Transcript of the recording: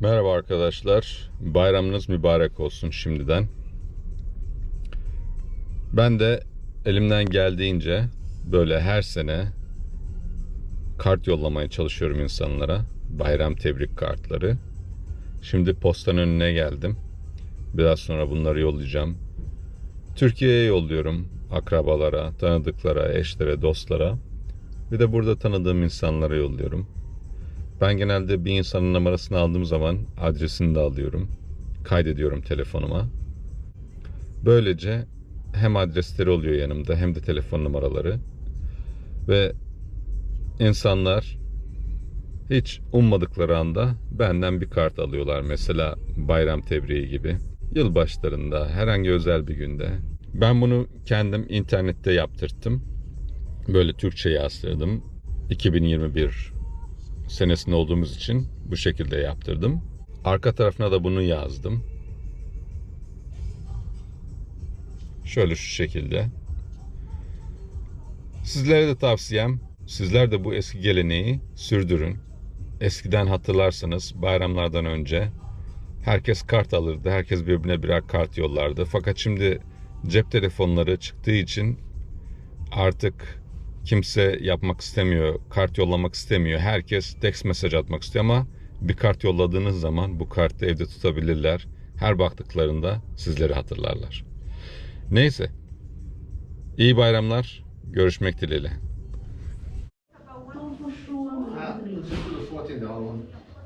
Merhaba arkadaşlar. Bayramınız mübarek olsun şimdiden. Ben de elimden geldiğince böyle her sene kart yollamaya çalışıyorum insanlara. Bayram tebrik kartları. Şimdi postanın önüne geldim. Biraz sonra bunları yollayacağım. Türkiye'ye yolluyorum. Akrabalara, tanıdıklara, eşlere, dostlara. Bir de burada tanıdığım insanlara yolluyorum. Ben genelde bir insanın numarasını aldığım zaman adresini de alıyorum. Kaydediyorum telefonuma. Böylece hem adresleri oluyor yanımda hem de telefon numaraları. Ve insanlar hiç ummadıkları anda benden bir kart alıyorlar. Mesela bayram tebriği gibi. Yılbaşlarında, herhangi özel bir günde. Ben bunu kendim internette yaptırttım. Böyle Türkçe yazdırdım. 2021 senesinde olduğumuz için bu şekilde yaptırdım. Arka tarafına da bunu yazdım. Şöyle şu şekilde. Sizlere de tavsiyem, sizler de bu eski geleneği sürdürün. Eskiden hatırlarsanız bayramlardan önce herkes kart alırdı. Herkes birbirine birer kart yollardı. Fakat şimdi cep telefonları çıktığı için artık kimse yapmak istemiyor, kart yollamak istemiyor. Herkes text mesaj atmak istiyor ama bir kart yolladığınız zaman bu kartı evde tutabilirler. Her baktıklarında sizleri hatırlarlar. Neyse. İyi bayramlar. Görüşmek dileğiyle.